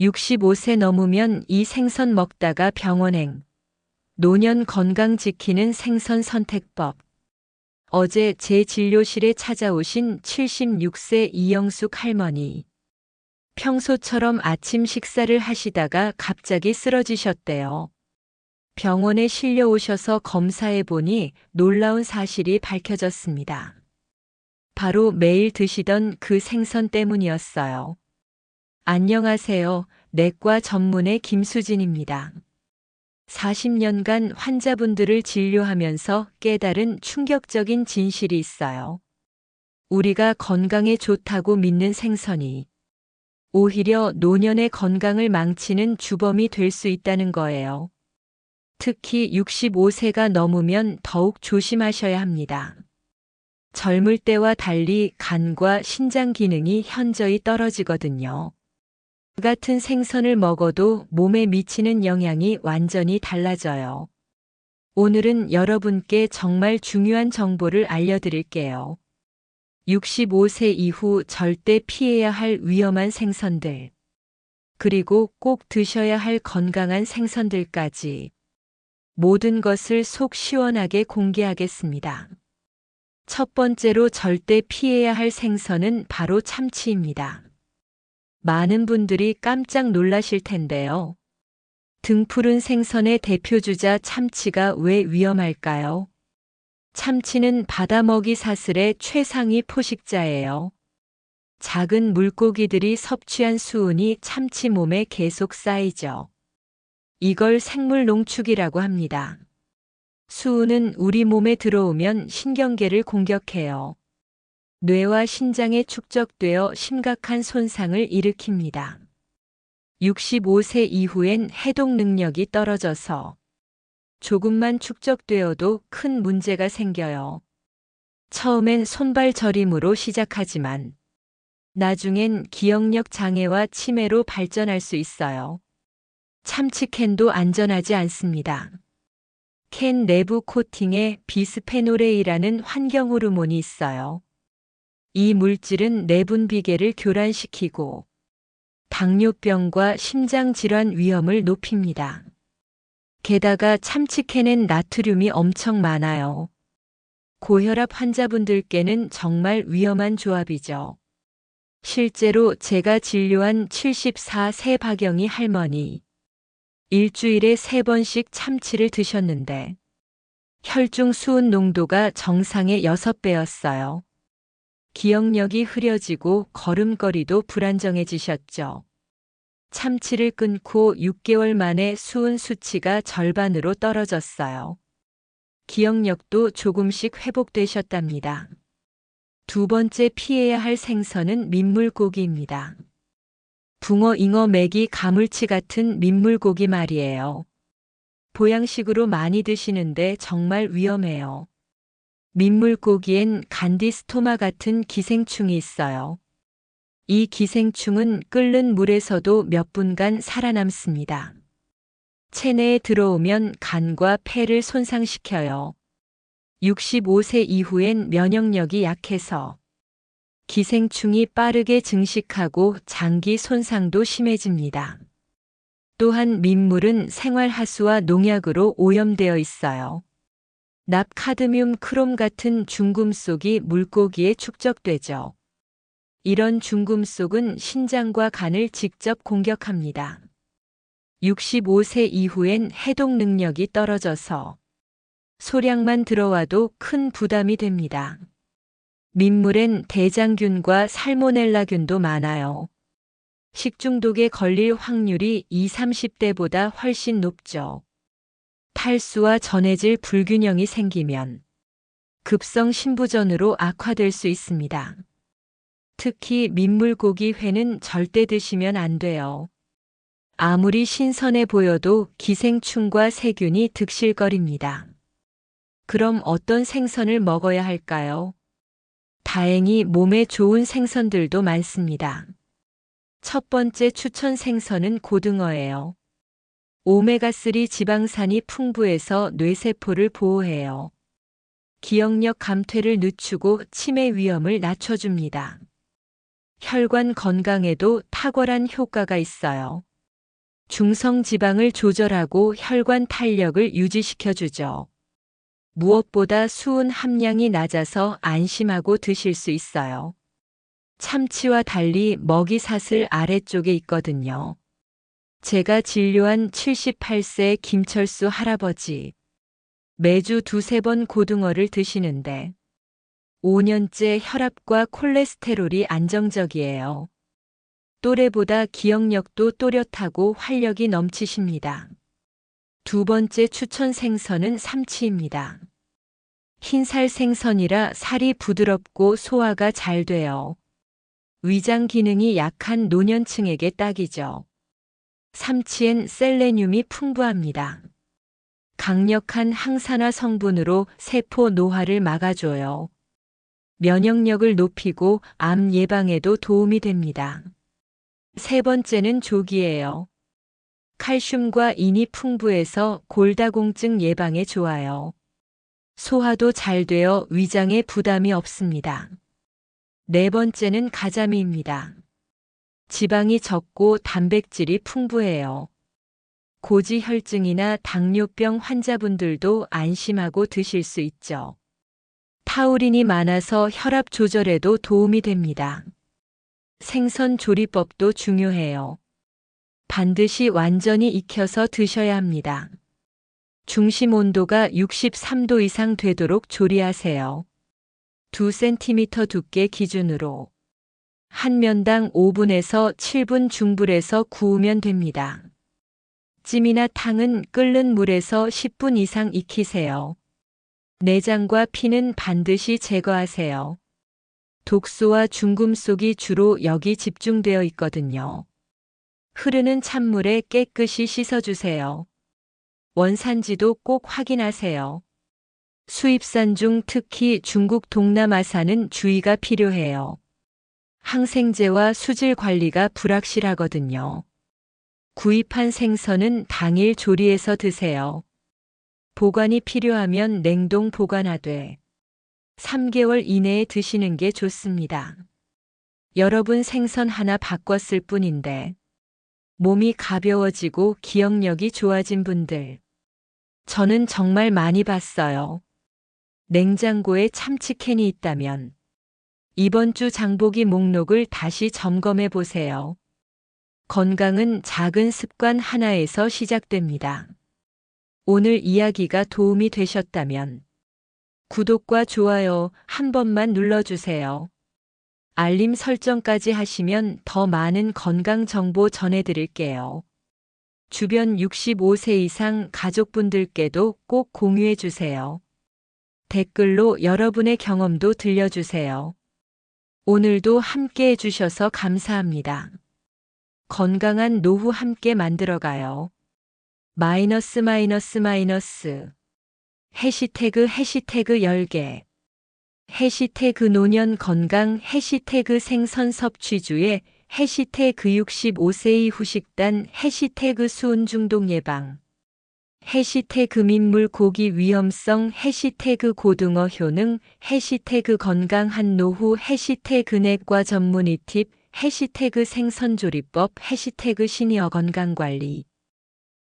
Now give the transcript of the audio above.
65세 넘으면 이 생선 먹다가 병원행. 노년 건강 지키는 생선 선택법. 어제 제 진료실에 찾아오신 76세 이영숙 할머니. 평소처럼 아침 식사를 하시다가 갑자기 쓰러지셨대요. 병원에 실려오셔서 검사해 보니 놀라운 사실이 밝혀졌습니다. 바로 매일 드시던 그 생선 때문이었어요. 안녕하세요. 내과 전문의 김수진입니다. 40년간 환자분들을 진료하면서 깨달은 충격적인 진실이 있어요. 우리가 건강에 좋다고 믿는 생선이 오히려 노년의 건강을 망치는 주범이 될 수 있다는 거예요. 특히 65세가 넘으면 더욱 조심하셔야 합니다. 젊을 때와 달리 간과 신장 기능이 현저히 떨어지거든요. 같은 생선을 먹어도 몸에 미치는 영향이 완전히 달라져요. 오늘은 여러분께 정말 중요한 정보를 알려드릴게요. 65세 이후 절대 피해야 할 위험한 생선들. 그리고 꼭 드셔야 할 건강한 생선들까지. 모든 것을 속 시원하게 공개하겠습니다. 첫 번째로 절대 피해야 할 생선은 바로 참치입니다. 많은 분들이 깜짝 놀라실 텐데요. 등푸른 생선의 대표주자 참치가 왜 위험할까요? 참치는 바다먹이 사슬의 최상위 포식자예요. 작은 물고기들이 섭취한 수은이 참치 몸에 계속 쌓이죠. 이걸 생물 농축이라고 합니다. 수은은 우리 몸에 들어오면 신경계를 공격해요. 뇌와 신장에 축적되어 심각한 손상을 일으킵니다. 65세 이후엔 해독 능력이 떨어져서 조금만 축적되어도 큰 문제가 생겨요. 처음엔 손발 저림으로 시작하지만 나중엔 기억력 장애와 치매로 발전할 수 있어요. 참치캔도 안전하지 않습니다. 캔 내부 코팅에 비스페노레이라는 환경 호르몬이 있어요. 이 물질은 내분 비계를 교란시키고 당뇨병과 심장 질환 위험을 높입니다. 게다가 참치캔엔 나트륨이 엄청 많아요. 고혈압 환자분들께는 정말 위험한 조합이죠. 실제로 제가 진료한 74세 박영희 할머니. 일주일에 3번씩 참치를 드셨는데 혈중 수은 농도가 정상의 6배였어요. 기억력이 흐려지고 걸음걸이도 불안정해지셨죠. 참치를 끊고 6개월 만에 수은 수치가 절반으로 떨어졌어요. 기억력도 조금씩 회복되셨답니다. 두 번째 피해야 할 생선은 민물고기입니다. 붕어, 잉어, 메기, 가물치 같은 민물고기 말이에요. 보양식으로 많이 드시는데 정말 위험해요. 민물고기엔 간디스토마 같은 기생충이 있어요. 이 기생충은 끓는 물에서도 몇 분간 살아남습니다. 체내에 들어오면 간과 폐를 손상시켜요. 65세 이후엔 면역력이 약해서 기생충이 빠르게 증식하고 장기 손상도 심해집니다. 또한 민물은 생활하수와 농약으로 오염되어 있어요. 납카드뮴 크롬 같은 중금속이 물고기에 축적되죠. 이런 중금속은 신장과 간을 직접 공격합니다. 65세 이후엔 해독 능력이 떨어져서 소량만 들어와도 큰 부담이 됩니다. 민물엔 대장균과 살모넬라균도 많아요. 식중독에 걸릴 확률이 20, 30대보다 훨씬 높죠. 탈수와 전해질 불균형이 생기면 급성 신부전으로 악화될 수 있습니다. 특히 민물고기 회는 절대 드시면 안 돼요. 아무리 신선해 보여도 기생충과 세균이 득실거립니다. 그럼 어떤 생선을 먹어야 할까요? 다행히 몸에 좋은 생선들도 많습니다. 첫 번째 추천 생선은 고등어예요. 오메가3 지방산이 풍부해서 뇌세포를 보호해요. 기억력 감퇴를 늦추고 치매 위험을 낮춰줍니다. 혈관 건강에도 탁월한 효과가 있어요. 중성 지방을 조절하고 혈관 탄력을 유지시켜주죠. 무엇보다 수은 함량이 낮아서 안심하고 드실 수 있어요. 참치와 달리 먹이 사슬 아래쪽에 있거든요. 제가 진료한 78세 김철수 할아버지. 매주 두세 번 고등어를 드시는데 5년째 혈압과 콜레스테롤이 안정적이에요. 또래보다 기억력도 또렷하고 활력이 넘치십니다. 두 번째 추천 생선은 삼치입니다. 흰살 생선이라 살이 부드럽고 소화가 잘 돼요. 위장 기능이 약한 노년층에게 딱이죠. 삼치엔 셀레늄이 풍부합니다. 강력한 항산화 성분으로 세포 노화를 막아줘요. 면역력을 높이고 암 예방에도 도움이 됩니다. 세 번째는 조기예요. 칼슘과 인이 풍부해서 골다공증 예방에 좋아요. 소화도 잘 되어 위장에 부담이 없습니다. 네 번째는 가자미입니다. 지방이 적고 단백질이 풍부해요. 고지혈증이나 당뇨병 환자분들도 안심하고 드실 수 있죠. 타우린이 많아서 혈압 조절에도 도움이 됩니다. 생선 조리법도 중요해요. 반드시 완전히 익혀서 드셔야 합니다. 중심 온도가 63도 이상 되도록 조리하세요. 2cm 두께 기준으로 한 면당 5분에서 7분 중불에서 구우면 됩니다. 찜이나 탕은 끓는 물에서 10분 이상 익히세요. 내장과 피는 반드시 제거하세요. 독소와 중금속이 주로 여기 집중되어 있거든요. 흐르는 찬물에 깨끗이 씻어주세요. 원산지도 꼭 확인하세요. 수입산 중 특히 중국 동남아산은 주의가 필요해요. 항생제와 수질 관리가 불확실하거든요. 구입한 생선은 당일 조리해서 드세요. 보관이 필요하면 냉동 보관하되 3개월 이내에 드시는 게 좋습니다. 여러분 생선 하나 바꿨을 뿐인데 몸이 가벼워지고 기억력이 좋아진 분들. 저는 정말 많이 봤어요. 냉장고에 참치캔이 있다면 이번 주 장보기 목록을 다시 점검해 보세요. 건강은 작은 습관 하나에서 시작됩니다. 오늘 이야기가 도움이 되셨다면 구독과 좋아요 한 번만 눌러주세요. 알림 설정까지 하시면 더 많은 건강 정보 전해드릴게요. 주변 65세 이상 가족분들께도 꼭 공유해 주세요. 댓글로 여러분의 경험도 들려주세요. 오늘도 함께 해주셔서 감사합니다. 건강한 노후 함께 만들어가요. 마이너스 마이너스 마이너스 해시태그 해시태그 10개 해시태그 노년 건강 해시태그 생선 섭취주의 해시태그 65세 이후 식단 해시태그 수은 중독 예방 해시태그 민물 고기 위험성 해시태그 고등어 효능 해시태그 건강한 노후 해시태그 내과 전문의 팁 해시태그 생선조리법 해시태그 시니어 건강관리